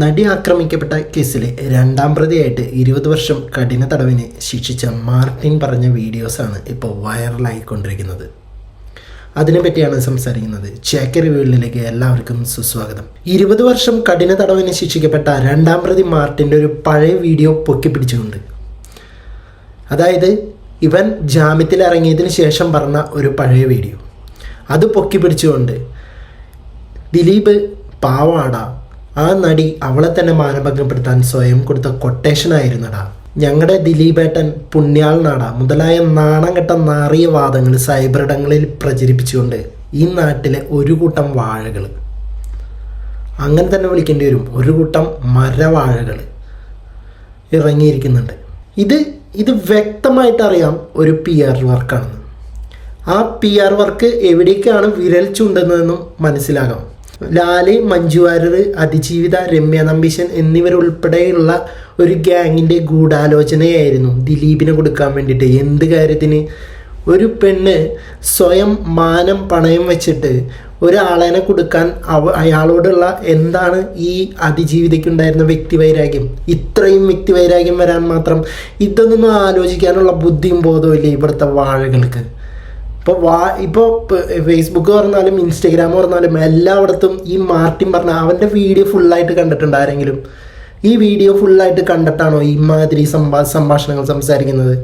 നടി ആക്രമിക്കപ്പെട്ട കേസിലെ രണ്ടാം പ്രതിയായിട്ട് ഇരുപത് വർഷം കഠിന തടവിന് ശിക്ഷിച്ച മാർട്ടിൻ പറഞ്ഞ വീഡിയോസാണ് ഇപ്പോൾ വൈറലായിക്കൊണ്ടിരിക്കുന്നത്. അതിനെപ്പറ്റിയാണ് സംസാരിക്കുന്നത്. ചേക്ക റിവ്യൂകളിലേക്ക് എല്ലാവർക്കും സുസ്വാഗതം. ഇരുപത് വർഷം കഠിന തടവിന് ശിക്ഷിക്കപ്പെട്ട രണ്ടാം പ്രതി മാർട്ടിന്റെ ഒരു പഴയ വീഡിയോ പൊക്കിപ്പിടിച്ചുകൊണ്ട് അതായത് ഇവൻ ജാമ്യത്തിൽ ഇറങ്ങിയതിന് ശേഷം പറഞ്ഞ ഒരു പഴയ വീഡിയോ. അത് പൊക്കി പിടിച്ചുകൊണ്ട് ദിലീപ് പാവാടാ ആ നടി അവളെ തന്നെ മാനഭംഗപ്പെടുത്താൻ സ്വയം കൊടുത്ത കൊട്ടേഷനായിരുന്നടാ ഞങ്ങളുടെ ദിലീപേട്ടൻ പുണ്യാളനാടാ മുതലായ നാണം കെട്ട നാറിയ വാദങ്ങൾ സൈബറിടങ്ങളിൽ പ്രചരിപ്പിച്ചുകൊണ്ട് ഈ നാട്ടിലെ ഒരു കൂട്ടം വാഴകൾ അങ്ങനെ തന്നെ വിളിക്കേണ്ടി വരും. ഒരു കൂട്ടം മരവാഴകൾ ഇറങ്ങിയിരിക്കുന്നുണ്ട്. ഇത് ഇത് വ്യക്തമായിട്ട് അറിയാം ഒരു പി ആർ വർക്കാണെന്ന് ആ പി ആർ വർക്ക് എവിടേക്കാണ് വിരൽ ചൂണ്ടുന്നതെന്നും മനസ്സിലാകാം. ലാൽ മഞ്ജു അതിജീവിത രമ്യ നമ്പീശൻ എന്നിവരുൾപ്പെടെയുള്ള ഒരു ഗ്യാങ്ങിന്റെ ഗൂഢാലോചനയായിരുന്നു ദിലീപിന് കൊടുക്കാൻ വേണ്ടിയിട്ട്. എന്ത് കാര്യത്തിന്? ഒരു പെണ്ണ് സ്വയം മാനം പണയം വെച്ചിട്ട് ഒരാളെനെ കൊടുക്കാൻ അവ അയാളോടുള്ള എന്താണ് ഈ അതിജീവിതയ്ക്കുണ്ടായിരുന്ന വ്യക്തിവൈരാഗ്യം? ഇത്രയും വ്യക്തിവൈരാഗ്യം വരാൻ മാത്രം ഇതൊന്നും ആലോചിക്കാനുള്ള ബുദ്ധിയും ബോധവും ഇല്ല ഇവിടുത്തെ വാഴകൾക്ക്? ഇപ്പോൾ വാ ഇപ്പോൾ ഫേസ്ബുക്ക് പറഞ്ഞാലും ഇൻസ്റ്റഗ്രാം പറഞ്ഞാലും എല്ലായിടത്തും ഈ മാർട്ടിൻ പറഞ്ഞ അവന്റെ വീഡിയോ ഫുള്ളായിട്ട് കണ്ടിട്ടുണ്ട് ആരെങ്കിലും? ഈ വീഡിയോ ഫുള്ളായിട്ട് കണ്ടിട്ടാണോ ഇമാതിരി സംഭാ സംഭാഷണങ്ങൾ സംസാരിക്കുന്നത്?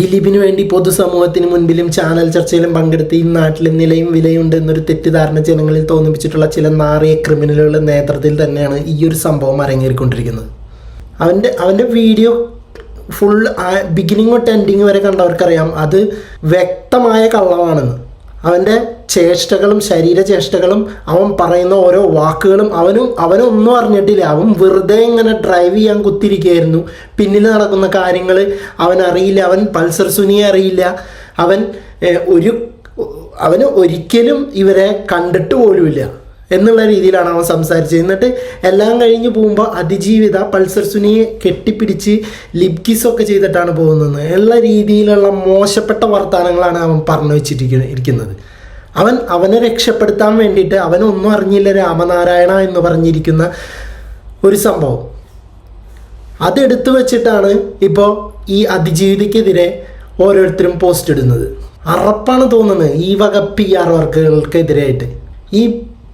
ദിലീപിന് വേണ്ടി പൊതുസമൂഹത്തിന് മുൻപിലും ചാനൽ ചർച്ചയിലും പങ്കെടുത്ത് ഈ നാട്ടിൽ നിലയും വിലയുണ്ട് എന്നൊരു തെറ്റിദ്ധാരണ ജനങ്ങളിൽ തോന്നിപ്പിച്ചിട്ടുള്ള ചില നാറിയ ക്രിമിനലുകളുടെ നേതൃത്വത്തിൽ തന്നെയാണ് ഈ ഒരു സംഭവം അരങ്ങേറിക്കൊണ്ടിരിക്കുന്നത്. അവന്റെ അവന്റെ വീഡിയോ ഫുൾ ബിഗിനിങ് തൊട്ട് എൻഡിങ് വരെ കണ്ടവർക്കറിയാം. അത് വ്യക്തമായ കള്ളമാണെന്ന്. അവന്റെ ചേഷ്ടകളും ശരീരചേഷ്ടകളും അവൻ പറയുന്ന ഓരോ വാക്കുകളും അവനും അവനൊന്നും അറിഞ്ഞിട്ടില്ല. അവൻ വെറുതെ ഇങ്ങനെ ഡ്രൈവ് ചെയ്യാൻ കുത്തിരിക്കുകയായിരുന്നു പിന്നിൽ നടക്കുന്ന കാര്യങ്ങൾ അവൻ അറിയില്ല. അവൻ പൾസർ സുനിയെ അറിയില്ല. അവൻ ഒരു അവന് ഒരിക്കലും ഇവരെ കണ്ടിട്ട് പോലുമില്ല. എന്നുള്ള രീതിയിലാണ് അവൻ സംസാരിച്ചത്. എന്നിട്ട് എല്ലാം കഴിഞ്ഞ് പോകുമ്പോൾ അതിജീവിത പൾസർ സുനിയെ കെട്ടിപ്പിടിച്ച് ലിപ്കിസൊക്കെ ചെയ്തിട്ടാണ് പോകുന്നത്. എല്ലാ രീതിയിലുള്ള മോശപ്പെട്ട വർത്തമാനങ്ങളാണ് അവൻ പറഞ്ഞു വെച്ചിരിക്കുന്നത് ഇരിക്കുന്നത്. അവൻ അവനെ രക്ഷപ്പെടുത്താൻ വേണ്ടിയിട്ട് അവനൊന്നും അറിഞ്ഞില്ല രാമനാരായണ എന്ന് പറഞ്ഞിരിക്കുന്ന ഒരു സംഭവം. അതെടുത്തു വെച്ചിട്ടാണ് ഇപ്പോൾ ഈ അതിജീവിതയ്ക്കെതിരെ ഓരോരുത്തരും പോസ്റ്റ് ഇടുന്നത്. അറപ്പാണ് തോന്നുന്നത് ഈ വക പി ആർ വർക്കുകൾക്കെതിരായിട്ട് ഈ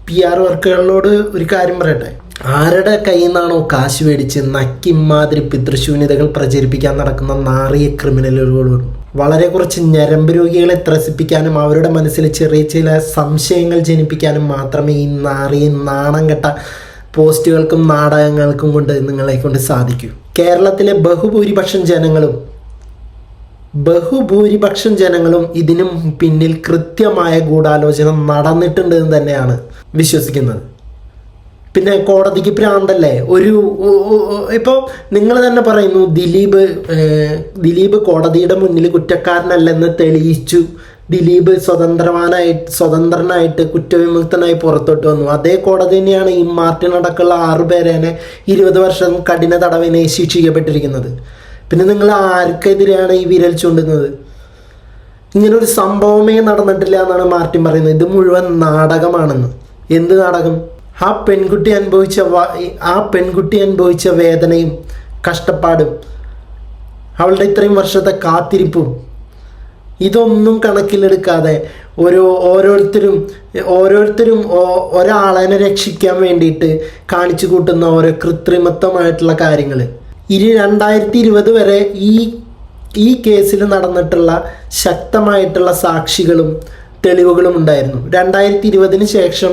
പി ആർ വർക്കുകളോട് ഒരു കാര്യം പറയട്ടെ? ആരുടെ കയ്യിൽ നിന്നാണോ കാശ് മേടിച്ച് നക്കിമാതിരി പിതൃശൂന്യതകൾ പ്രചരിപ്പിക്കാൻ നടക്കുന്ന നാറിയ ക്രിമിനലുകളോട് വളരെ കുറച്ച് ഞരമ്പ് രോഗികളെ ത്രസിപ്പിക്കാനും അവരുടെ മനസ്സിൽ ചെറിയ ചില സംശയങ്ങൾ ജനിപ്പിക്കാനും മാത്രമേ ഈ നാറിയ നാണം കെട്ട പോസ്റ്റുകൾക്കും നാടകങ്ങൾക്കും കൊണ്ട് നിങ്ങളെ കൊണ്ട് സാധിക്കൂ. കേരളത്തിലെ ബഹുഭൂരിപക്ഷം ജനങ്ങളും ബഹുഭൂരിപക്ഷം ജനങ്ങളും ഇതിനും പിന്നിൽ കൃത്യമായ ഗൂഢാലോചന നടന്നിട്ടുണ്ട് എന്ന് തന്നെയാണ് വിശ്വസിക്കുന്നത്. പിന്നെ കോടതിക്ക് പ്രാന്തല്ലേ ഒരു ഇപ്പോൾ നിങ്ങൾ തന്നെ പറയുന്നു ദിലീപ് ദിലീപ് കോടതിയുടെ മുന്നിൽ കുറ്റക്കാരനല്ലെന്ന് തെളിയിച്ചു. ദിലീപ് സ്വതന്ത്രവാനായിട്ട് സ്വതന്ത്രനായിട്ട് കുറ്റവിമുക്തനായി പുറത്തോട്ട് വന്നു. അതേ കോടതി തന്നെയാണ് ഈ മാർട്ടിൻ അടക്കമുള്ള ഇരുപത് വർഷം കഠിന തടവിനെ ശിക്ഷിക്കപ്പെട്ടിരിക്കുന്നത്. പിന്നെ നിങ്ങൾ ആർക്കെതിരെയാണ് ഈ വിരൽ ചൂണ്ടുന്നത്? ഇങ്ങനൊരു സംഭവമേ നടന്നിട്ടില്ല എന്നാണ് മാർട്ടിൻ പറയുന്നത്. ഇത് മുഴുവൻ നാടകമാണെന്ന്. എന്ത് നാടകം? ആ പെൺകുട്ടി അനുഭവിച്ച ആ പെൺകുട്ടി അനുഭവിച്ച വേദനയും കഷ്ടപ്പാടും അവളുടെ ഇത്രയും വർഷത്തെ കാത്തിരിപ്പും ഇതൊന്നും കണക്കിലെടുക്കാതെ ഓരോ ഓരോരുത്തരും ഓരോരുത്തരും ഒരാളെ രക്ഷിക്കാൻ വേണ്ടിയിട്ട് കാണിച്ചു കൂട്ടുന്ന ഓരോ കൃത്രിമത്വമായിട്ടുള്ള കാര്യങ്ങൾ ഇനി രണ്ടായിരത്തി ഇരുപത് വരെ ഈ ഈ കേസിൽ നടന്നിട്ടുള്ള ശക്തമായിട്ടുള്ള സാക്ഷികളും തെളിവുകളും ഉണ്ടായിരുന്നു. രണ്ടായിരത്തി ഇരുപതിന് ശേഷം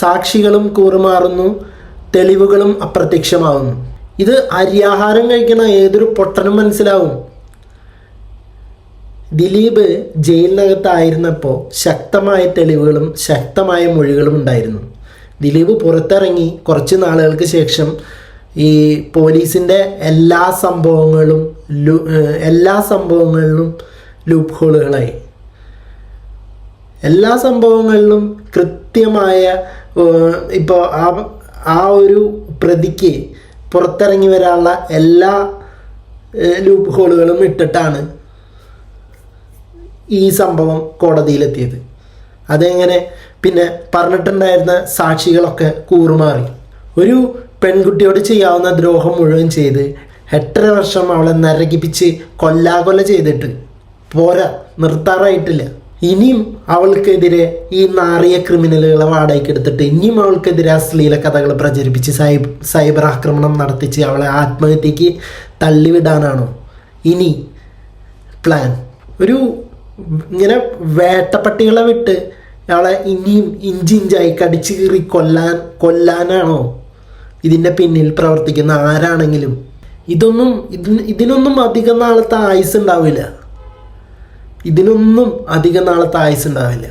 സാക്ഷികളും കൂറുമാറുന്നു തെളിവുകളും അപ്രത്യക്ഷമാവുന്നു. ഇത് അരിയാഹാരം കഴിക്കുന്ന ഏതൊരു പൊട്ടനും മനസ്സിലാവും. ദിലീപ് ജയിലിനകത്തായിരുന്നപ്പോൾ ശക്തമായ തെളിവുകളും ശക്തമായ മൊഴികളും ഉണ്ടായിരുന്നു. ദിലീപ് പുറത്തിറങ്ങി കുറച്ച് നാളുകൾക്ക് ശേഷം ഈ പോലീസിന്റെ എല്ലാ സംഭവങ്ങളും എല്ലാ സംഭവങ്ങളിലും ലൂപ്പ് ഹോളുകളായി എല്ലാ സംഭവങ്ങളിലും കൃത്യമായ ഇപ്പോൾ ആ ആ ഒരു പ്രതിക്ക് പുറത്തിറങ്ങി വരാനുള്ള എല്ലാ ലൂപ്പ് ഹോളുകളും ഇട്ടിട്ടാണ് ഈ സംഭവം കോടതിയിലെത്തിയത്. അതെങ്ങനെ? പിന്നെ പറഞ്ഞിട്ടുണ്ടായിരുന്ന സാക്ഷികളൊക്കെ കൂറുമാറി. ഒരു പെൺകുട്ടിയോട് ചെയ്യാവുന്ന ദ്രോഹം മുഴുവൻ ചെയ്ത് എട്ടര വർഷം അവളെ നരകിപ്പിച്ച് കൊല്ലാകൊല ചെയ്തിട്ട്. പോരാ നിർത്താറായിട്ടില്ല. ഇനിയും അവൾക്കെതിരെ ഈ നാറിയ ക്രിമിനലുകളെ വാടകയ്ക്ക് എടുത്തിട്ട് ഇനിയും അവൾക്കെതിരെ അശ്ലീല കഥകൾ പ്രചരിപ്പിച്ച് സൈബ് സൈബർ ആക്രമണം നടത്തിച്ച് അവളെ ആത്മഹത്യക്ക് തള്ളിവിടാനാണോ? ഇനി പ്ലാൻ ഒരു ഇങ്ങനെ വേട്ടപ്പട്ടികളെ വിട്ട് അവളെ ഇനിയും ഇഞ്ചിഞ്ചായി കടിച്ചു കീറി കൊല്ലാൻ കൊല്ലാനാണോ? ഇതിന്റെ പിന്നിൽ പ്രവർത്തിക്കുന്ന ആരാണെങ്കിലും ഇതൊന്നും ഇതിന് ഇതിനൊന്നും അധികം നാളത്തെ ആയുസ് ഉണ്ടാവില്ല. ഇതിനൊന്നും അധികം നാളത്തെ ആയുസ് ഉണ്ടാവില്ല.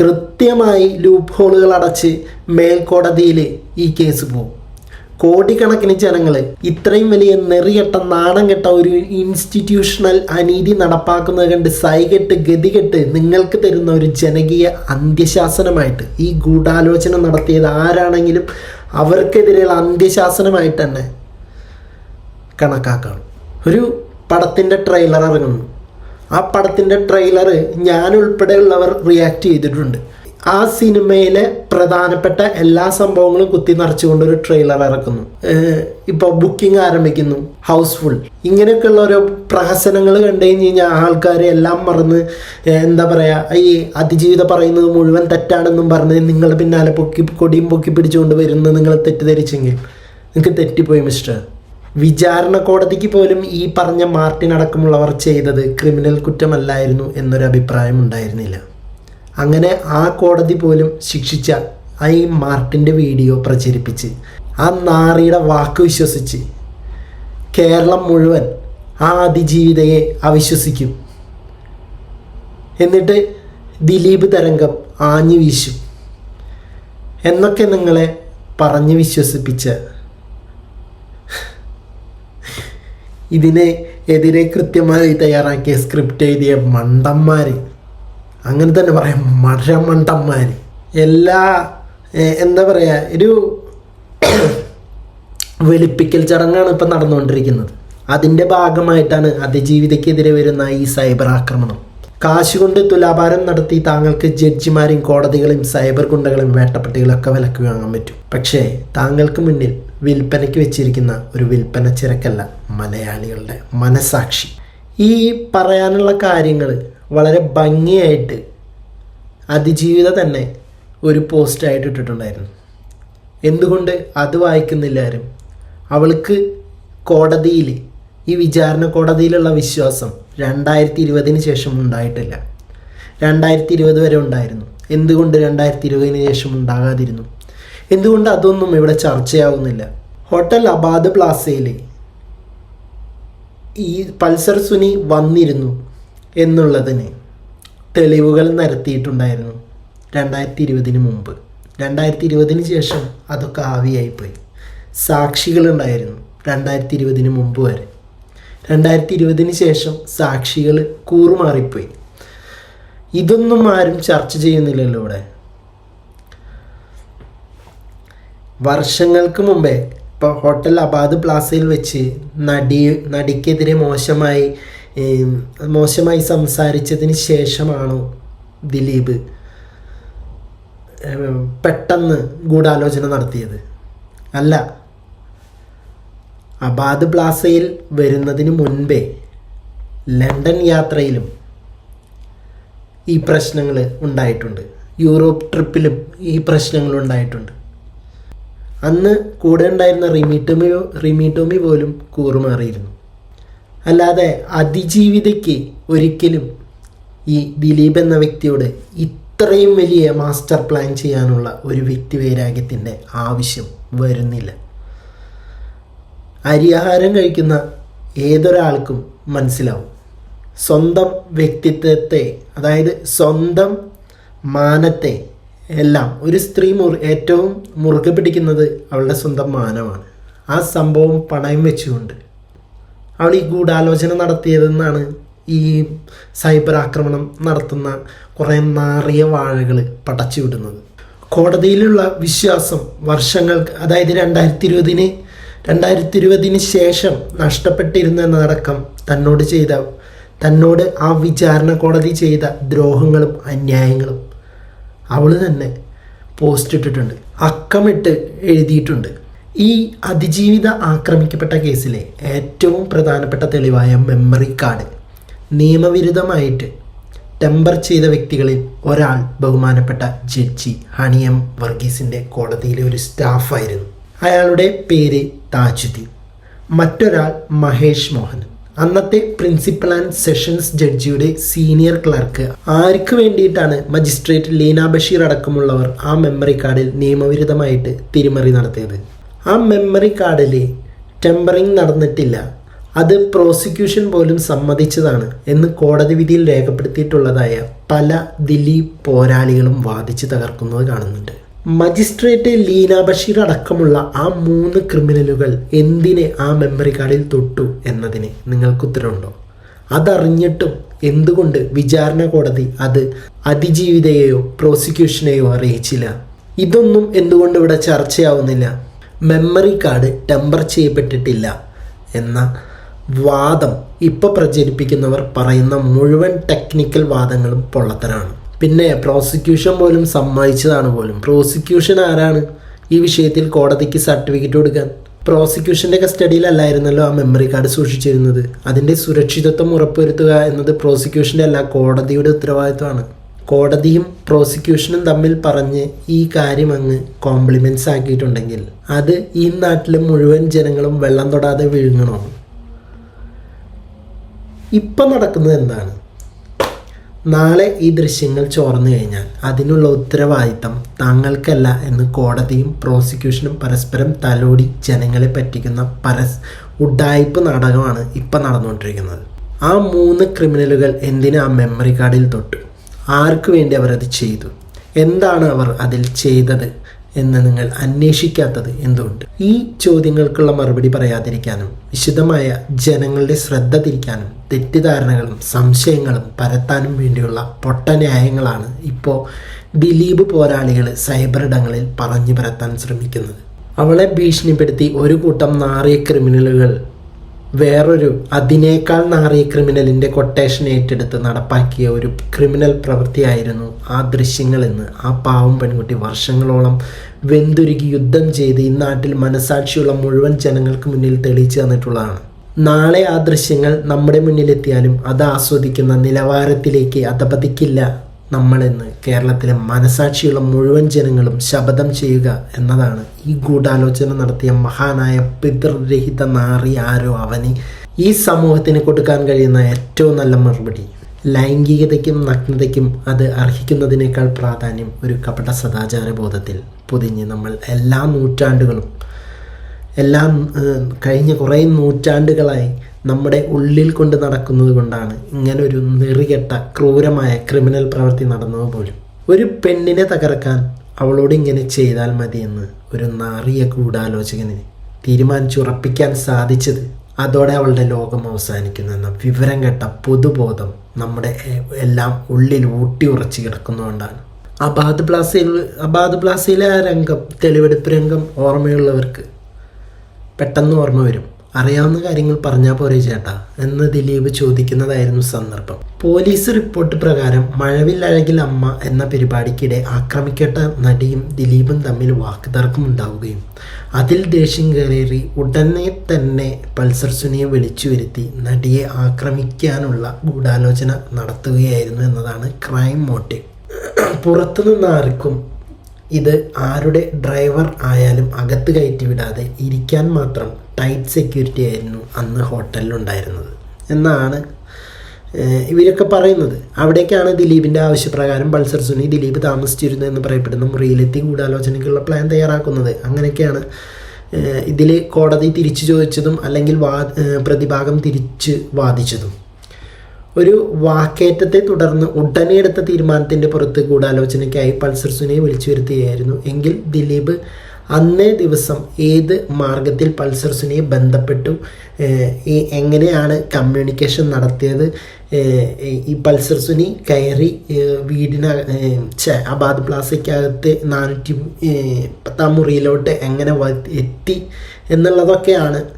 കൃത്യമായി ലൂപ്പ് ഹോളുകൾ അടച്ച് മേൽക്കോടതിയിൽ ഈ കേസ് പോകും. കോടിക്കണക്കിന് ജനങ്ങൾ ഇത്രയും വലിയ നെറികെട്ട നാണം കെട്ട ഒരു ഇൻസ്റ്റിറ്റ്യൂഷണൽ അനീതി നടപ്പാക്കുന്നത് കണ്ട് സൈകെട്ട് ഗതികെട്ട് നിങ്ങൾക്ക് തരുന്ന ഒരു ജനകീയ അന്ത്യശാസനമായിട്ട് ഈ ഗൂഢാലോചന നടത്തിയത് ആരാണെങ്കിലും അവർക്കെതിരെയുള്ള അന്ത്യശാസനമായിട്ട് തന്നെ കണക്കാക്കണം. ഒരു പടത്തിന്റെ ട്രെയിലർ ഇറങ്ങുന്നു. ആ പടത്തിന്റെ ട്രെയിലർ ഞാനുൾപ്പെടെയുള്ളവർ റിയാക്ട് ചെയ്തിട്ടുണ്ട്. ആ സിനിമയിലെ പ്രധാനപ്പെട്ട എല്ലാ സംഭവങ്ങളും കുത്തി നിറച്ചുകൊണ്ട് ഒരു ട്രെയിലർ ഇറക്കുന്നു. ഇപ്പൊ ബുക്കിംഗ് ആരംഭിക്കുന്നു. ഹൗസ്ഫുൾ ഇങ്ങനെയൊക്കെയുള്ള ഓരോ പ്രഹസനങ്ങൾ കണ്ടു കഴിഞ്ഞ് കഴിഞ്ഞാൽ ആൾക്കാർ എല്ലാം മറന്ന് എന്താ പറയാ ഈ അതിജീവിത പറയുന്നത് മുഴുവൻ തെറ്റാണെന്നും പറഞ്ഞ് നിങ്ങൾ പിന്നാലെ പൊക്കി കൊടിയും പൊക്കി പിടിച്ചുകൊണ്ട് വരുന്നത് നിങ്ങൾ തെറ്റിദ്ധരിച്ചെങ്കിൽ നിങ്ങൾക്ക് തെറ്റിപ്പോയി മിസ്റ്റർ വിചാരണ കോടതിക്ക് പോലും ഈ പറഞ്ഞ മാർട്ടിൻ അടക്കമുള്ളവർ ചെയ്തത് ക്രിമിനൽ കുറ്റമല്ലായിരുന്നു എന്നൊരു അഭിപ്രായം ഉണ്ടായിരുന്നില്ല. അങ്ങനെ ആ കോടതി പോലും ശിക്ഷിച്ച ആ ഈ മാർട്ടിന്റെ വീഡിയോ പ്രചരിപ്പിച്ച്. ആ നാറിയുടെ വാക്ക് വിശ്വസിച്ച് കേരളം മുഴുവൻ ആ അതിജീവിതയെ അവിശ്വസിക്കും. എന്നിട്ട് ദിലീപ് തരംഗം ആഞ്ഞു വീശും. എന്നൊക്കെ നിങ്ങളെ പറഞ്ഞു വിശ്വസിപ്പിച്ച ഇതിനെ എതിരെ കൃത്യമായി തയ്യാറാക്കിയ സ്ക്രിപ്റ്റ് എഴുതിയ മണ്ടന്മാർ അങ്ങനെ തന്നെ പറയാം. മഴമണ്ടന്മാർ എല്ലാ എന്താ പറയുക ഒരു വെളുപ്പിക്കൽ ചടങ്ങാണ് ഇപ്പം നടന്നുകൊണ്ടിരിക്കുന്നത്. അതിന്റെ ഭാഗമായിട്ടാണ് അതിജീവിതയ്ക്കെതിരെ വരുന്ന ഈ സൈബർ ആക്രമണം. കാശുകൊണ്ട് തുലാഭാരം നടത്തി താങ്കൾക്ക് ജഡ്ജിമാരെയും കോടതികളെയും സൈബർ ഗുണ്ടകളെയും വേട്ടപ്പട്ടികളൊക്കെ വിലക്ക് വാങ്ങാൻ പറ്റും. പക്ഷേ താങ്കൾക്ക് മുന്നിൽ വിൽപ്പനയ്ക്ക് വെച്ചിരിക്കുന്ന ഒരു വിൽപ്പന ചിരക്കല്ല മലയാളികളുടെ മനസാക്ഷി. ഈ പറയാനുള്ള കാര്യങ്ങൾ വളരെ ഭംഗിയായിട്ട് അതിജീവിത തന്നെ ഒരു പോസ്റ്റായിട്ട് ഇട്ടിട്ടുണ്ടായിരുന്നു. എന്തുകൊണ്ട് അത് വായിക്കുന്നില്ല ആരും? അവൾക്ക് കോടതിയിൽ ഈ വിചാരണ കോടതിയിലുള്ള വിശ്വാസം രണ്ടായിരത്തി ഇരുപതിന് ശേഷം ഉണ്ടായിട്ടില്ല. രണ്ടായിരത്തി ഇരുപത് വരെ ഉണ്ടായിരുന്നു. എന്തുകൊണ്ട് രണ്ടായിരത്തി ഇരുപതിന് ശേഷം ഉണ്ടാകാതിരുന്നു? എന്തുകൊണ്ട് അതൊന്നും ഇവിടെ ചർച്ചയാവുന്നില്ല? ഹോട്ടൽ അബാദ് പ്ലാസയിൽ ഈ പൾസർ സുനി വന്നിരുന്നു. എന്നുള്ളതിന് തെളിവുകൾ നിരത്തിയിട്ടുണ്ടായിരുന്നു രണ്ടായിരത്തി ഇരുപതിന് മുമ്പ്. രണ്ടായിരത്തി ഇരുപതിന് ശേഷം അതൊക്കെ ആവിയായിപ്പോയി. സാക്ഷികളുണ്ടായിരുന്നു രണ്ടായിരത്തി ഇരുപതിന് മുമ്പ് വരെ. രണ്ടായിരത്തി ഇരുപതിന് ശേഷം സാക്ഷികൾ കൂറുമാറിപ്പോയി. ഇതൊന്നും ആരും ചർച്ച ചെയ്യുന്നില്ലല്ലോ ഇവിടെ. വർഷങ്ങൾക്ക് മുമ്പേ ഇപ്പോൾ ഹോട്ടൽ അബാദ് പ്ലാസയിൽ വെച്ച് നടി നടിക്കെതിരെ മോശമായി മോശമായി സംസാരിച്ചതിന് ശേഷമാണോ ദിലീപ് പെട്ടെന്ന് ഗൂഢാലോചന നടത്തിയത്? അല്ല. അബാദ് പ്ലാസയിൽ വരുന്നതിന് മുൻപേ ലണ്ടൻ യാത്രയിലും ഈ പ്രശ്നങ്ങൾ ഉണ്ടായിട്ടുണ്ട്. യൂറോപ്പ് ട്രിപ്പിലും ഈ പ്രശ്നങ്ങൾ ഉണ്ടായിട്ടുണ്ട്. അന്ന് കൂടെ ഉണ്ടായിരുന്ന റിമി ടോമി റിമി ടോമി പോലും കൂറുമാറിയിരുന്നു. അല്ലാതെ അതിജീവിതയ്ക്ക് ഒരിക്കലും ഈ ദിലീപ് എന്ന വ്യക്തിയോട് ഇത്രയും വലിയ മാസ്റ്റർ പ്ലാൻ ചെയ്യാനുള്ള ഒരു വ്യക്തി വൈരാഗ്യത്തിന്റെ ആവശ്യം വരുന്നില്ല. അരിയാഹാരം കഴിക്കുന്ന ഏതൊരാൾക്കും മനസ്സിലാവും. സ്വന്തം വ്യക്തിത്വത്തെ അതായത് സ്വന്തം മാനത്തെ എല്ലാം ഒരു സ്ത്രീ മുറ ഏറ്റവും മുറുകെ പിടിക്കുന്നത് അവളുടെ സ്വന്തം മാനമാണ്. ആ സംഭവം പണയം വെച്ചുകൊണ്ട് അവൾ ഈ ഗൂഢാലോചന നടത്തിയതെന്നാണ് ഈ സൈബർ ആക്രമണം നടത്തുന്ന കുറേ നാറിയ വാഴകൾ പടച്ചു വിടുന്നത്. കോടതിയിലുള്ള വിശ്വാസം വർഷങ്ങൾ അതായത് രണ്ടായിരത്തി ഇരുപതിന് രണ്ടായിരത്തി ഇരുപതിന് ശേഷം നഷ്ടപ്പെട്ടിരുന്നു എന്നതടക്കം തന്നോട് ചെയ്ത തന്നോട് ആ വിചാരണ കോടതി ചെയ്ത ദ്രോഹങ്ങളും അന്യായങ്ങളും അവൾ തന്നെ പോസ്റ്റ് ഇട്ടിട്ടുണ്ട് അക്കമിട്ട് എഴുതിയിട്ടുണ്ട്. ഈ അതിജീവിത ആക്രമിക്കപ്പെട്ട കേസിലെ ഏറ്റവും പ്രധാനപ്പെട്ട തെളിവായ മെമ്മറി കാർഡ് നിയമവിരുദ്ധമായിട്ട് ടെമ്പർ ചെയ്ത വ്യക്തികളിൽ ഒരാൾ ബഹുമാനപ്പെട്ട ജഡ്ജി ഹണിയം വർഗീസിന്റെ കോടതിയിലെ ഒരു സ്റ്റാഫായിരുന്നു അയാളുടെ പേര് താജുദ്ദീൻ. മറ്റൊരാൾ മഹേഷ് മോഹൻ. അന്നത്തെ പ്രിൻസിപ്പൽ ആൻഡ് സെഷൻസ് ജഡ്ജിയുടെ സീനിയർ ക്ലർക്ക് ആർക്ക് വേണ്ടിയിട്ടാണ് മജിസ്ട്രേറ്റ് ലീന ബഷീർ അടക്കമുള്ളവർ ആ മെമ്മറി കാർഡിൽ നിയമവിരുദ്ധമായിട്ട് തിരിമറി നടത്തിയത്? ആ മെമ്മറി കാർഡിൽ ടെമ്പറിങ് നടന്നിട്ടില്ല. അത് പ്രോസിക്യൂഷൻ പോലും സമ്മതിച്ചതാണ് എന്ന് കോടതി വിധിയിൽ രേഖപ്പെടുത്തിയിട്ടുള്ളതായ പല ദിലീപ് പോരാളികളും വാദിച്ച് തകർക്കുന്നത് കാണുന്നുണ്ട്. മജിസ്ട്രേറ്റ് ലീന ബഷീർ അടക്കമുള്ള ആ മൂന്ന് ക്രിമിനലുകൾ എന്തിനെ ആ മെമ്മറി കാർഡിൽ തൊട്ടു എന്നതിന് നിങ്ങൾക്ക് ഉത്തരവുണ്ടോ? അതറിഞ്ഞിട്ടും എന്തുകൊണ്ട് വിചാരണ കോടതി അത് അതിജീവിതയെയോ പ്രോസിക്യൂഷനെയോ അറിയിച്ചില്ല? ഇതൊന്നും എന്തുകൊണ്ട് ഇവിടെ ചർച്ചയാവുന്നില്ല? മെമ്മറി കാർഡ് ടെമ്പർ ചെയ്യപ്പെട്ടിട്ടില്ല എന്ന വാദം ഇപ്പോൾ പ്രചരിപ്പിക്കുന്നവർ പറയുന്ന മുഴുവൻ ടെക്നിക്കൽ വാദങ്ങളും പൊള്ളത്തരാണ്. പിന്നെ പ്രോസിക്യൂഷൻ പോലും സമ്മതിച്ചതാണ് പോലും. പ്രോസിക്യൂഷൻ ആരാണ് ഈ വിഷയത്തിൽ കോടതിക്ക് സർട്ടിഫിക്കറ്റ് കൊടുക്കാൻ? പ്രോസിക്യൂഷന്റെ കസ്റ്റഡിയിലല്ലായിരുന്നല്ലോ ആ മെമ്മറി കാർഡ് സൂക്ഷിച്ചിരുന്നത്. അതിന്റെ സുരക്ഷിതത്വം ഉറപ്പുവരുത്തുക എന്നത് പ്രോസിക്യൂഷന്റെ അല്ല കോടതിയുടെ ഉത്തരവാദിത്വമാണ്. കോടതിയും പ്രോസിക്യൂഷനും തമ്മിൽ പറഞ്ഞ് ഈ കാര്യം അങ്ങ് കോംപ്ലിമെന്റ്സ് ആക്കിയിട്ടുണ്ടെങ്കിൽ അത് ഈ നാട്ടിലെ മുഴുവൻ ജനങ്ങളും വെള്ളം തൊടാതെ വിഴുങ്ങണോ? ഇപ്പം നടക്കുന്നത് എന്താണ്? നാളെ ഈ ദൃശ്യങ്ങൾ ചോർന്നു കഴിഞ്ഞാൽ അതിനുള്ള ഉത്തരവാദിത്തം താങ്കൾക്കല്ല എന്ന് കോടതിയും പ്രോസിക്യൂഷനും പരസ്പരം തലോടി ജനങ്ങളെ പറ്റിക്കുന്ന പരസ് ഉഡായിപ്പ് നാടകമാണ് ഇപ്പം നടന്നുകൊണ്ടിരിക്കുന്നത്. ആ മൂന്ന് ക്രിമിനലുകൾ എന്തിനാ മെമ്മറി കാർഡിൽ തൊട്ടു? ആർക്കു വേണ്ടി അവർ അത് ചെയ്തു? എന്താണ് അവർ അതിൽ ചെയ്തത് എന്ന് നിങ്ങൾ അന്വേഷിക്കാത്തത് എന്തുകൊണ്ട്? ഈ ചോദ്യങ്ങൾക്കുള്ള മറുപടി പറയാതിരിക്കാനും വിശദമായ ജനങ്ങളുടെ ശ്രദ്ധ തിരിക്കാനും തെറ്റിദ്ധാരണകളും സംശയങ്ങളും പരത്താനും വേണ്ടിയുള്ള പൊട്ട ന്യായങ്ങളാണ് ഇപ്പോൾ ദിലീപ് പോരാളികൾ സൈബർ ഇടങ്ങളിൽ പറഞ്ഞു പരത്താൻ ശ്രമിക്കുന്നത്. അവളെ ഭീഷണിപ്പെടുത്തി ഒരു കൂട്ടം നാറിയ ക്രിമിനലുകൾ വേറൊരു അതിനേക്കാൾ നാറിയ ക്രിമിനലിന്റെ കൊട്ടേഷൻ ഏറ്റെടുത്ത് നടപ്പാക്കിയ ഒരു ക്രിമിനൽ പ്രവൃത്തിയായിരുന്നു ആ ദൃശ്യങ്ങളെന്ന് ആ പാവം പെൺകുട്ടി വർഷങ്ങളോളം വെന്തുരുകി യുദ്ധം ചെയ്ത് ഈ നാട്ടിൽ മനസാക്ഷിയുള്ള മുഴുവൻ ജനങ്ങൾക്ക് മുന്നിൽ തെളിയിച്ചു തന്നിട്ടുള്ളതാണ്. നാളെ ആ ദൃശ്യങ്ങൾ നമ്മുടെ മുന്നിലെത്തിയാലും അത് ആസ്വദിക്കുന്ന നിലവാരത്തിലേക്ക് അധപതിക്കില്ല. നമ്മളെന്ന് കേരളത്തിലെ മനസാക്ഷിയുള്ള മുഴുവൻ ജനങ്ങളും ശപഥം ചെയ്യുക എന്നതാണ് ഈ ഗൂഢാലോചന നടത്തിയ മഹാനായ പിതൃരഹിത നാറി ആരോ അവന് ഈ സമൂഹത്തിന് കൊടുക്കാൻ കഴിയുന്ന ഏറ്റവും നല്ല മറുപടി. ലൈംഗികതയ്ക്കും നഗ്നതയ്ക്കും അത് അർഹിക്കുന്നതിനേക്കാൾ പ്രാധാന്യം ഒരു കപട സദാചാര ബോധത്തിൽ. പൊതിഞ്ഞ് നമ്മൾ എല്ലാ നൂറ്റാണ്ടുകളും എല്ലാം കഴിഞ്ഞ കുറേ നൂറ്റാണ്ടുകളായി നമ്മുടെ ഉള്ളിൽ കൊണ്ട് നടക്കുന്നത് കൊണ്ടാണ് ഇങ്ങനെ ഒരു നെറികെട്ട ക്രൂരമായ ക്രിമിനൽ പ്രവൃത്തി നടന്നത് പോലും. ഒരു പെണ്ണിനെ തകർക്കാൻ അവളോട് ഇങ്ങനെ ചെയ്താൽ മതിയെന്ന് ഒരു നാറിയ ഗൂഢാലോചകന് തീരുമാനിച്ചുറപ്പിക്കാൻ സാധിച്ചത് അതോടെ അവളുടെ ലോകം അവസാനിക്കുന്നു എന്ന വിവരം കേട്ട പൊതുബോധം നമ്മുടെ എല്ലാം ഉള്ളിൽ ഊട്ടി ഉറച്ചു കിടക്കുന്നതുകൊണ്ടാണ്. അബാദ് പ്ലാസയിൽ അബാദ് പ്ലാസയിലെ ആ രംഗം തെളിവെടുപ്പ് രംഗം ഓർമ്മയുള്ളവർക്ക് പെട്ടെന്ന് ഓർമ്മ വരും. അറിയാവുന്ന കാര്യങ്ങൾ പറഞ്ഞാൽ പോരെ ചേട്ടാ എന്ന് ദിലീപ് ചോദിക്കുന്നതായിരുന്നു സന്ദർഭം. പോലീസ് റിപ്പോർട്ട് പ്രകാരം മഴവിൽ മഴവില്ലഴകിൽ അമ്മ എന്ന പരിപാടിക്കിടെ ആക്രമിക്കേണ്ട നടിയും ദിലീപും തമ്മിൽ വാക്കുതർക്കം ഉണ്ടാവുകയും അതിൽ ദേഷ്യം കയറി ഉടനെ തന്നെ പൾസർ സുനിയെ വിളിച്ചു വരുത്തി നടിയെ ആക്രമിക്കാനുള്ള ഗൂഢാലോചന നടത്തുകയായിരുന്നു എന്നതാണ് ക്രൈം മോട്ടീവ്. പുറത്തുനിന്ന് ആർക്കും ഇത് ആരുടെ ഡ്രൈവർ ആയാലും അകത്ത് കയറ്റി വിടാതെ ഇരിക്കാൻ മാത്രം ടൈറ്റ് സെക്യൂരിറ്റി ആയിരുന്നു അന്ന് ഹോട്ടലിലുണ്ടായിരുന്നത് എന്നാണ് ഇവരൊക്കെ പറയുന്നത്. അവിടേക്കാണ് ദിലീപിന്റെ ആവശ്യപ്രകാരം പൾസർ സുനി ദിലീപ് താമസിച്ചിരുന്നു എന്ന് പറയപ്പെടുന്ന. മുറിയിലെത്തി ഗൂഢാലോചനയ്ക്കുള്ള പ്ലാൻ തയ്യാറാക്കുന്നത്. അങ്ങനെയൊക്കെയാണ് ഇതിൽ കോടതി തിരിച്ചു ചോദിച്ചതും അല്ലെങ്കിൽ വാ പ്രതിഭാഗം തിരിച്ച് വാദിച്ചതും. ഒരു വാക്കേറ്റത്തെ തുടർന്ന് ഉടനെ എടുത്ത തീരുമാനത്തിന്റെ പുറത്ത് ഗൂഢാലോചനയ്ക്കായി പൾസർ സുനെ വിളിച്ചു വരുത്തുകയായിരുന്നു എങ്കിൽ ദിലീപ് അന്നേ ദിവസം ഏത് മാർഗത്തിൽ പൾസർ സുനെ ബന്ധപ്പെട്ടു? എങ്ങനെയാണ് കമ്മ്യൂണിക്കേഷൻ നടത്തിയത്? ഈ- പൾസർ സുനി കയറി വീടിന അബാദ് പ്ലാസയ്ക്കകത്ത് നാനൂറ്റി പത്താം മുറിയിലോട്ട് എങ്ങനെ എത്തി? എന്നുള്ളതൊക്കെയാണ്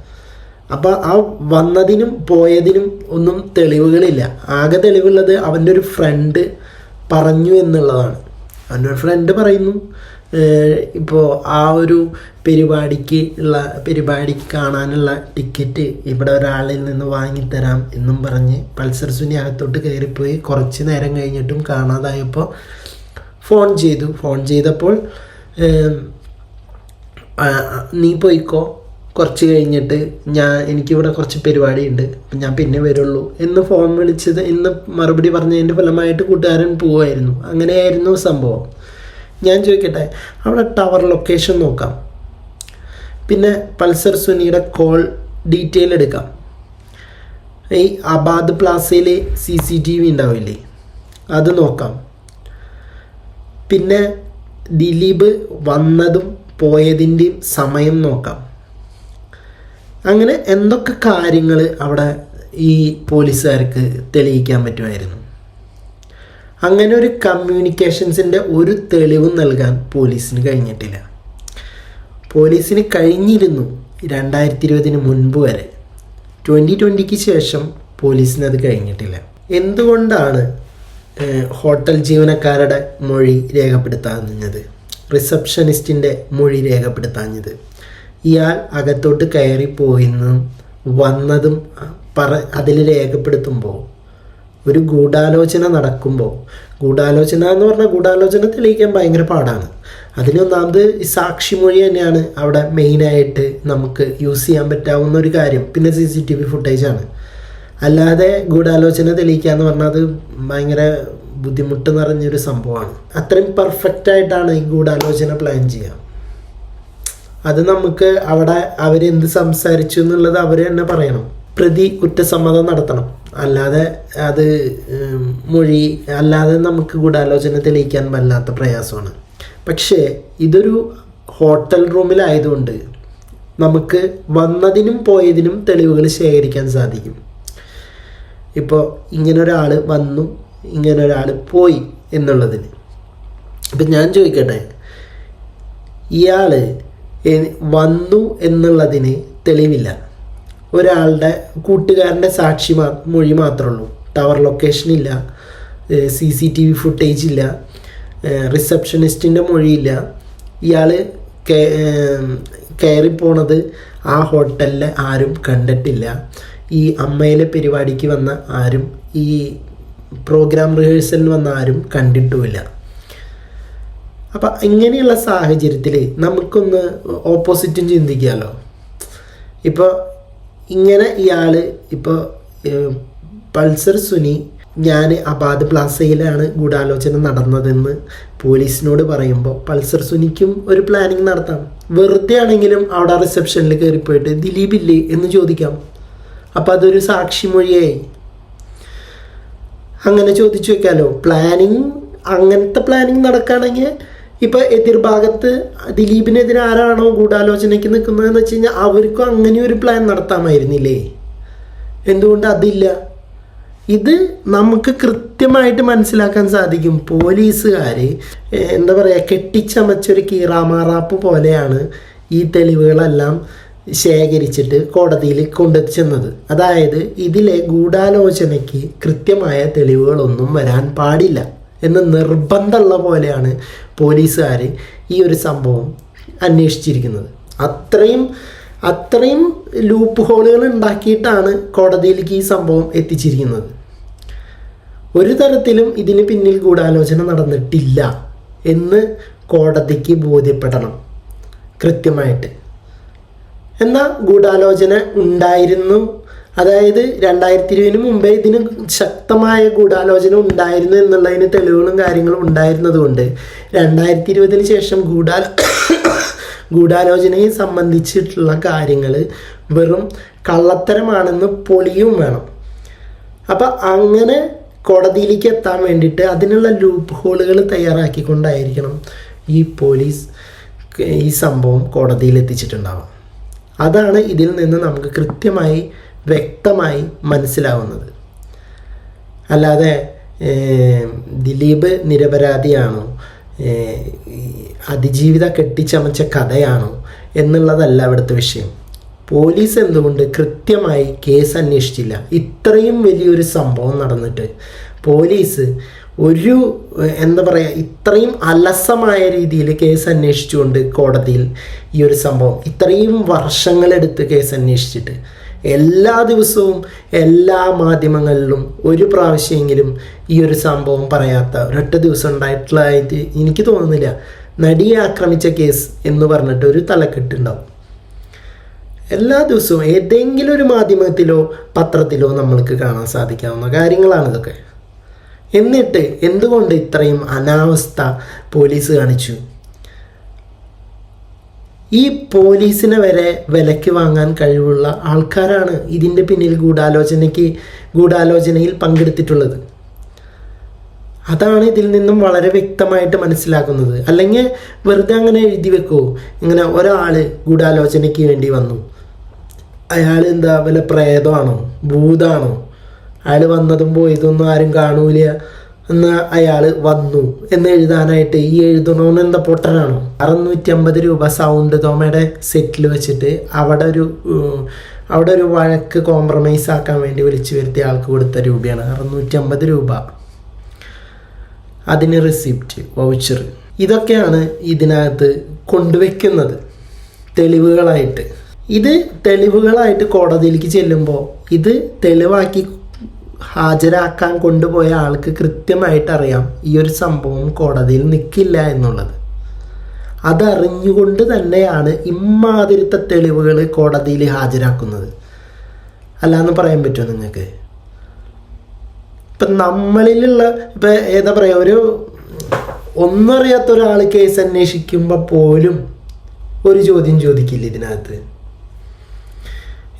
അപ്പോൾ ആ വന്നതിനും പോയതിനും ഒന്നും തെളിവുകളില്ല. ആകെ തെളിവുള്ളത് അവന്റെ ഒരു ഫ്രണ്ട് പറഞ്ഞു എന്നുള്ളതാണ്. അവന്റെ ഒരു ഫ്രണ്ട് പറയുന്നു ഇപ്പോൾ ആ ഒരു പരിപാടിക്ക് ഉള്ള പരിപാടിക്ക് കാണാനുള്ള ടിക്കറ്റ് ഇവിടെ ഒരാളിൽ നിന്ന് വാങ്ങിത്തരാം എന്നും പറഞ്ഞ് പൾസർ സുനി അകത്തോട്ട് കയറിപ്പോയി. കുറച്ച് നേരം കഴിഞ്ഞിട്ടും കാണാതായപ്പോൾ ഫോൺ ചെയ്തു. ഫോൺ ചെയ്തപ്പോൾ നീ പോയിക്കോ. കുറച്ച് കഴിഞ്ഞിട്ട് ഞാൻ എനിക്കിവിടെ കുറച്ച് പരിപാടിയുണ്ട്. അപ്പം ഞാൻ പിന്നെ വരുള്ളൂ. എന്ന് ഫോൺ വിളിച്ചത് ഇന്ന് മറുപടി പറഞ്ഞതിന്റെ ഫലമായിട്ട് കൂട്ടുകാരൻ പോവായിരുന്നു. അങ്ങനെയായിരുന്നു സംഭവം. ഞാൻ ചോദിക്കട്ടെ അവിടെ ടവർ ലൊക്കേഷൻ നോക്കാം. പിന്നെ പൾസർ സുനിയുടെ കോൾ ഡീറ്റെയിൽ എടുക്കാം. ഈ അബാദ് പ്ലാസയിൽ സി സി ടി വി ഉണ്ടാവില്ലേ? അത് നോക്കാം. പിന്നെ ദിലീപ് വന്നതും പോയതിന്റെയും സമയം നോക്കാം. അങ്ങനെ എന്തൊക്കെ കാര്യങ്ങൾ അവിടെ ഈ പോലീസുകാർക്ക് തെളിയിക്കാൻ പറ്റുമായിരുന്നു? അങ്ങനെ ഒരു കമ്മ്യൂണിക്കേഷൻസിന്റെ ഒരു തെളിവും നൽകാൻ പോലീസിന് കഴിഞ്ഞിട്ടില്ല. പോലീസിന് കഴിഞ്ഞിരുന്നു രണ്ടായിരത്തി ഇരുപതിന് മുൻപ് വരെ. ട്വന്റി ട്വന്റിക്ക് ശേഷം പോലീസിന് അത് കഴിഞ്ഞിട്ടില്ല. എന്തുകൊണ്ടാണ് ഹോട്ടൽ ജീവനക്കാരുടെ മൊഴി രേഖപ്പെടുത്താഞ്ഞത്? റിസപ്ഷനിസ്റ്റിന്റെ മൊഴി രേഖപ്പെടുത്താഞ്ഞത്? ഇയാൾ അകത്തോട്ട് കയറിപ്പോയിന്നും വന്നതും പറ അതിൽ രേഖപ്പെടുത്തുമ്പോൾ ഒരു ഗൂഢാലോചന നടക്കുമ്പോൾ ഗൂഢാലോചന എന്ന് പറഞ്ഞാൽ ഗൂഢാലോചന തെളിയിക്കാൻ ഭയങ്കര പാടാണ്. അതിനൊന്നാമത് ഈ സാക്ഷിമൊഴി തന്നെയാണ് അവിടെ മെയിനായിട്ട് നമുക്ക് യൂസ് ചെയ്യാൻ പറ്റാവുന്ന ഒരു കാര്യം. പിന്നെ സി സി ടി വി ഫുട്ടേജാണ് അല്ലാതെ ഗൂഢാലോചന തെളിയിക്കുക എന്ന് പറഞ്ഞാൽ അത് ഭയങ്കര ബുദ്ധിമുട്ട് നിറഞ്ഞൊരു സംഭവമാണ്. അത്രയും പെർഫെക്റ്റായിട്ടാണ് ഈ ഗൂഢാലോചന പ്ലാൻ ചെയ്യുക. അത് നമുക്ക് അവിടെ അവരെന്ത് സംസാരിച്ചു എന്നുള്ളത് അവർ തന്നെ പറയണം. പ്രതി കുറ്റസമ്മതം നടത്തണം. അല്ലാതെ അത് മൊഴി അല്ലാതെ നമുക്ക് ഗൂഢാലോചന തെളിയിക്കാൻ വല്ലാത്ത പ്രയാസമാണ്. പക്ഷേ ഇതൊരു ഹോട്ടൽ റൂമിലായതുകൊണ്ട് നമുക്ക് വന്നതിനും പോയതിനും തെളിവുകൾ ശേഖരിക്കാൻ സാധിക്കും. ഇപ്പോൾ ഇങ്ങനെ ഒരാൾ വന്നു ഇങ്ങനെ ഒരാൾ പോയി എന്നുള്ളതിന്. ഇപ്പം ഞാൻ ചോദിക്കട്ടെ ഇയാൾ വന്നു എന്നുള്ളതിന് തെളിവില്ല. ഒരാളുടെ കൂട്ടുകാരന്റെ സാക്ഷി മാ മൊഴി മാത്രമേ ഉള്ളൂ ടവർ ലൊക്കേഷൻ ഇല്ല C C T V footage ഇല്ല റിസപ്ഷനിസ്റ്റിന്റെ മൊഴിയില്ല ഇയാൾ കയറിപ്പോണത് ആ ഹോട്ടലിൽ ആരും കണ്ടിട്ടില്ല. ഈ അമ്മയിലെ പരിപാടിക്ക് വന്ന ആരും ഈ പ്രോഗ്രാം റിഹേഴ്സലിന് വന്ന ആരും കണ്ടിട്ടുമില്ല. അപ്പം ഇങ്ങനെയുള്ള സാഹചര്യത്തിൽ നമുക്കൊന്ന് ഓപ്പോസിറ്റും ചിന്തിക്കാമല്ലോ ഇപ്പോൾ ഇങ്ങനെ ഇയാൾ ഇപ്പോൾ പൾസർ സുനി ഞാൻ അബാദ് പ്ലാസയിലാണ് ഗൂഢാലോചന നടന്നതെന്ന് പോലീസിനോട് പറയുമ്പോൾ പൾസർ സുനിക്കും ഒരു പ്ലാനിങ് നടത്താം. വെറുതെ ആണെങ്കിലും അവിടെ റിസപ്ഷനിൽ കയറിപ്പോയിട്ട് ദിലീപ് ഇല്ലേ എന്ന് ചോദിക്കാം. അപ്പം അതൊരു സാക്ഷിമൊഴിയായി അങ്ങനെ ചോദിച്ചു വെക്കാലോ. പ്ലാനിങ് അങ്ങനത്തെ പ്ലാനിങ് നടക്കുകയാണെങ്കിൽ ഇപ്പോൾ എതിർഭാഗത്ത് ദിലീപിനെതിരെ ആരാണോ ഗൂഢാലോചനയ്ക്ക് നിൽക്കുന്നതെന്ന് വെച്ച് കഴിഞ്ഞാൽ അവർക്കും അങ്ങനെ ഒരു പ്ലാൻ നടത്താമായിരുന്നില്ലേ? എന്തുകൊണ്ട് അതില്ല? ഇത് നമുക്ക് കൃത്യമായിട്ട് മനസ്സിലാക്കാൻ സാധിക്കും. പോലീസുകാർ എന്താ പറയുക കെട്ടിച്ചമച്ചൊരു കീറാമാറാപ്പ് പോലെയാണ് ഈ തെളിവുകളെല്ലാം ശേഖരിച്ചിട്ട് കോടതിയിൽ കൊണ്ടെത്തിച്ചെന്നത് അതായത് ഇതിലെ ഗൂഢാലോചനയ്ക്ക് കൃത്യമായ തെളിവുകളൊന്നും വരാൻ പാടില്ല. എന്ന് നിർബന്ധമുള്ള പോലെയാണ് പോലീസുകാർ ഈ ഒരു സംഭവം അന്വേഷിച്ചിരിക്കുന്നത്. അത്രയും അത്രയും ലൂപ്പ് ഹോളുകൾ ഉണ്ടാക്കിയിട്ടാണ് കോടതിയിലേക്ക് ഈ സംഭവം എത്തിച്ചിരിക്കുന്നത്. ഒരു തരത്തിലും ഇതിന് പിന്നിൽ ഗൂഢാലോചന നടന്നിട്ടില്ല എന്ന് കോടതിക്ക് ബോധ്യപ്പെടണം കൃത്യമായിട്ട്. എന്നാൽ ഗൂഢാലോചന ഉണ്ടായിരുന്നു അതായത് രണ്ടായിരത്തി ഇരുപതിന് മുമ്പേ ഇതിന് ശക്തമായ ഗൂഢാലോചന ഉണ്ടായിരുന്നു എന്നുള്ളതിന് തെളിവുകളും കാര്യങ്ങളും ഉണ്ടായിരുന്നത് കൊണ്ട് രണ്ടായിരത്തി ഇരുപതിന് ശേഷം ഗൂഢാ ഗൂഢാലോചനയെ സംബന്ധിച്ചിട്ടുള്ള കാര്യങ്ങൾ വെറും കള്ളത്തരമാണെന്ന് പൊളിയും വേണം. അപ്പം അങ്ങനെ കോടതിയിലേക്ക് എത്താൻ വേണ്ടിയിട്ട് അതിനുള്ള ലൂപ്പ് ഹോളുകൾ തയ്യാറാക്കിക്കൊണ്ടായിരിക്കണം ഈ പോലീസ് ഈ സംഭവം കോടതിയിൽ എത്തിച്ചിട്ടുണ്ടാവാം അതാണ് ഇതിൽ നിന്ന് നമുക്ക് കൃത്യമായി വ്യക്തമായി മനസ്സിലാവുന്നത്. അല്ലാതെ ദിലീപ് നിരപരാധിയാണോ? അതിജീവിത കെട്ടിച്ചമച്ച കഥയാണോ? എന്നുള്ളതല്ല അവിടുത്തെ വിഷയം. പോലീസ് എന്തുകൊണ്ട് കൃത്യമായി കേസ് അന്വേഷിച്ചില്ല? ഇത്രയും വലിയൊരു സംഭവം നടന്നിട്ട് പോലീസ് ഒരു എന്താ പറയുക ഇത്രയും അലസമായ രീതിയിൽ കേസ് അന്വേഷിച്ചുകൊണ്ട് കോടതിയിൽ ഈ ഒരു സംഭവം ഇത്രയും വർഷങ്ങളെടുത്ത് കേസ് അന്വേഷിച്ചിട്ട് എല്ലാ ദിവസവും എല്ലാ മാധ്യമങ്ങളിലും ഒരു പ്രാവശ്യമെങ്കിലും ഈ ഒരു സംഭവം പറയാത്ത ഒരൊറ്റ ദിവസം ഉണ്ടായിട്ടുള്ളതായിട്ട് എനിക്ക് തോന്നുന്നില്ല. നടിയെ ആക്രമിച്ച കേസ് എന്ന് പറഞ്ഞിട്ട് ഒരു തലക്കെട്ടുണ്ടാവും എല്ലാ ദിവസവും ഏതെങ്കിലും ഒരു മാധ്യമത്തിലോ പത്രത്തിലോ നമ്മൾക്ക് കാണാൻ സാധിക്കാവുന്ന കാര്യങ്ങളാണ് ഇതൊക്കെ. എന്നിട്ട് എന്തുകൊണ്ട് ഇത്രയും അനാവസ്ഥ പോലീസ് കാണിച്ചു? ഈ പോലീസിനെ വരെ വിലയ്ക്ക് വാങ്ങാൻ കഴിവുള്ള ആൾക്കാരാണ് ഇതിന്റെ പിന്നിൽ ഗൂഢാലോചനയ്ക്ക് ഗൂഢാലോചനയിൽ പങ്കെടുത്തിട്ടുള്ളത്. അതാണ് ഇതിൽ നിന്നും വളരെ വ്യക്തമായിട്ട് മനസ്സിലാക്കുന്നത്. അല്ലെങ്കിൽ വെറുതെ അങ്ങനെ എഴുതി വെക്കുമോ ഇങ്ങനെ ഒരാൾ ഗൂഢാലോചനയ്ക്ക് വേണ്ടി വന്നു. അയാൾ എന്താ വല്ല പ്രേതമാണോ? ഭൂതാണോ? അയാൾ വന്നതും പോയതൊന്നും ആരും കാണൂല. എന്ന് അയാൾ വന്നു. എന്ന് എഴുതാനായിട്ട് ഈ എഴുതണോന്ന് എന്താ പൊട്ടനാണോ? അറുന്നൂറ്റി അമ്പത് രൂപ സൗണ്ട് തോമയുടെ സെറ്റിൽ വെച്ചിട്ട് അവിടെ ഒരു അവിടെ ഒരു വഴക്ക് കോംപ്രമൈസ് ആക്കാൻ വേണ്ടി വിളിച്ചു വരുത്തിയ ആൾക്ക് കൊടുത്ത രൂപയാണ്. അറുന്നൂറ്റി അമ്പത് രൂപ. അതിന് റെസിപ്റ്റ് വൗച്ചർ ഇതൊക്കെയാണ് ഇതിനകത്ത് കൊണ്ടുവയ്ക്കുന്നത് തെളിവുകളായിട്ട്. ഇത് തെളിവുകളായിട്ട് കോടതിയിലേക്ക് ചെല്ലുമ്പോൾ ഇത് തെളിവാക്കി ഹാജരാക്കാൻ കൊണ്ടുപോയ ആൾക്ക് കൃത്യമായിട്ട് അറിയാം ഈ ഒരു സംഭവം കോടതിയിൽ നിൽക്കില്ല എന്നുള്ളത്. അതറിഞ്ഞുകൊണ്ട് തന്നെയാണ് ഇമ്മാതിരിത്തെ തെളിവുകൾ കോടതിയിൽ ഹാജരാക്കുന്നത്. അല്ലാന്ന് പറയാൻ പറ്റുമോ നിങ്ങൾക്ക്? ഇപ്പം നമ്മളിലുള്ള ഇപ്പം ഏതാ പറയുക ഒരു ഒന്നറിയാത്ത ഒരാൾ കേസ് അന്വേഷിക്കുമ്പോൾ പോലും ഒരു ചോദ്യം ചോദിക്കില്ല ഇതിനകത്ത്?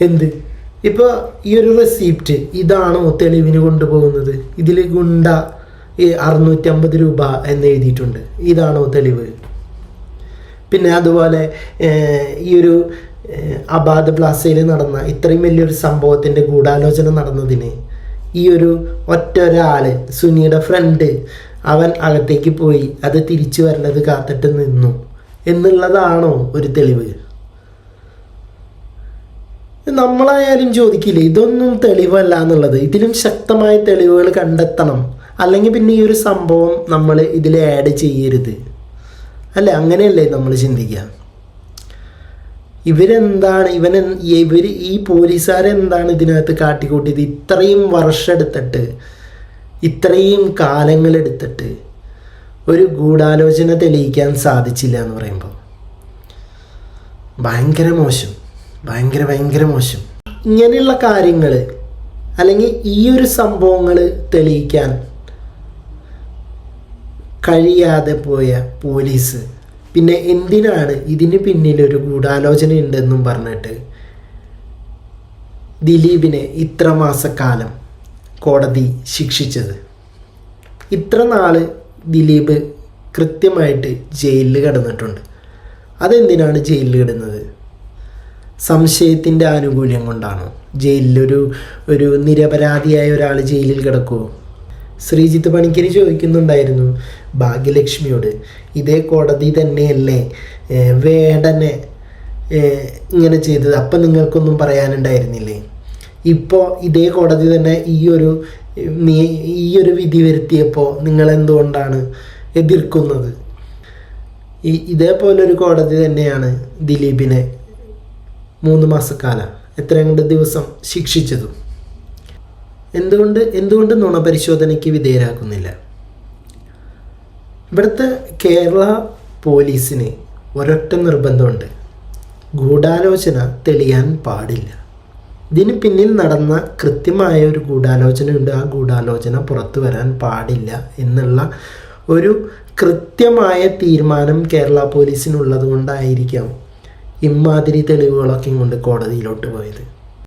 എന്ത്? ഇപ്പോൾ ഈ ഒരു റെസിപ്റ്റ് ഇതാണോ തെളിവിന് കൊണ്ടുപോകുന്നത്. ഇതിൽ ഗുണ്ട ഈ അറുന്നൂറ്റമ്പത് രൂപ എന്ന് എഴുതിയിട്ടുണ്ട്. ഇതാണോ തെളിവ് പിന്നെ അതുപോലെ ഈ ഒരു അബാദ് പ്ലാസയിൽ നടന്ന ഇത്രയും വലിയൊരു സംഭവത്തിന്റെ ഗൂഢാലോചന നടന്നതിന് ഈ ഒരു ഒറ്റ ഒരാൾ സുനിയുടെ ഫ്രണ്ട് അവൻ അകത്തേക്ക് പോയി അത് തിരിച്ചു വരേണ്ടത് കാത്തിട്ട് നിന്നു. എന്നുള്ളതാണോ ഒരു തെളിവ്? നമ്മളായാലും ചോദിക്കില്ലേ? ഇതൊന്നും തെളിവല്ല എന്നുള്ളത്. ഇതിലും ശക്തമായ തെളിവുകൾ കണ്ടെത്തണം. അല്ലെങ്കിൽ പിന്നെ ഈ ഒരു സംഭവം നമ്മൾ ഇതിൽ ആഡ് ചെയ്യരുത്. അല്ല? അങ്ങനെയല്ലേ നമ്മൾ ചിന്തിക്കുക. ഇവരെന്താണ്? ഇവൻ ഇവർ ഈ പോലീസുകാരെന്താണ് ഇതിനകത്ത് കാട്ടിക്കൂട്ടിയത്? ഇത്രയും വർഷം എടുത്തിട്ട് ഇത്രയും കാലങ്ങളെടുത്തിട്ട് ഒരു ഗൂഢാലോചന തെളിയിക്കാൻ സാധിച്ചില്ല എന്ന് പറയുമ്പോൾ. ഭയങ്കര മോശം. ഭയങ്കര ഭയങ്കര മോശം. ഇങ്ങനെയുള്ള കാര്യങ്ങൾ അല്ലെങ്കിൽ ഈ ഒരു സംഭവങ്ങൾ തെളിയിക്കാൻ കഴിയാതെ പോയ പോലീസ് പിന്നെ എന്തിനാണ് ഇതിന് പിന്നിലൊരു ഗൂഢാലോചന ഉണ്ടെന്നും പറഞ്ഞിട്ട് ദിലീപിനെ ഇത്ര മാസക്കാലം കോടതി ശിക്ഷിച്ചത്? ഇത്ര നാൾ ദിലീപ് കൃത്യമായിട്ട് ജയിലിൽ കിടന്നിട്ടുണ്ട്. അതെന്തിനാണ് ജയിലിൽ കിടന്നത്? സംശയത്തിന്റെ ആനുകൂല്യം കൊണ്ടാണോ. ജയിലിലൊരു ഒരു നിരപരാധിയായ ഒരാൾ ജയിലിൽ കിടക്കുമോ ശ്രീജിത്ത് പണിക്കരി ചോദിക്കുന്നുണ്ടായിരുന്നു ഭാഗ്യലക്ഷ്മിയോട് ഇതേ കോടതി തന്നെയല്ലേ? വേടനെ ഇങ്ങനെ ചെയ്തത്. അപ്പം നിങ്ങൾക്കൊന്നും പറയാനുണ്ടായിരുന്നില്ലേ? ഇപ്പോൾ ഇതേ കോടതി തന്നെ ഈ ഒരു ഈ ഒരു വിധി വരുത്തിയപ്പോൾ നിങ്ങൾ എന്തുകൊണ്ടാണ് എതിർക്കുന്നത്? ഈ ഇതേപോലൊരു കോടതി തന്നെയാണ് ദിലീപിനെ മൂന്ന് മാസക്കാലം. എത്ര രണ്ട് ദിവസം ശിക്ഷിച്ചതും? എന്തുകൊണ്ട് എന്തുകൊണ്ട് നുണപരിശോധനയ്ക്ക് വിധേയരാക്കുന്നില്ല ഇവിടുത്തെ കേരള പോലീസിന് ഒരൊറ്റ നിർബന്ധമുണ്ട്. ഗൂഢാലോചന തെളിയാൻ പാടില്ല. ഇതിന് പിന്നിൽ നടന്ന കൃത്യമായ ഒരു ഗൂഢാലോചനയുണ്ട്. ആ ഗൂഢാലോചന പുറത്തു വരാൻ പാടില്ല എന്നുള്ള ഒരു കൃത്യമായ തീരുമാനം കേരള പോലീസിനുള്ളത് കൊണ്ടായിരിക്കാം ഇമാതിരി തെളിവുകളൊക്കെ കൊണ്ട് കോടതിയിലോട്ട് പോയത്.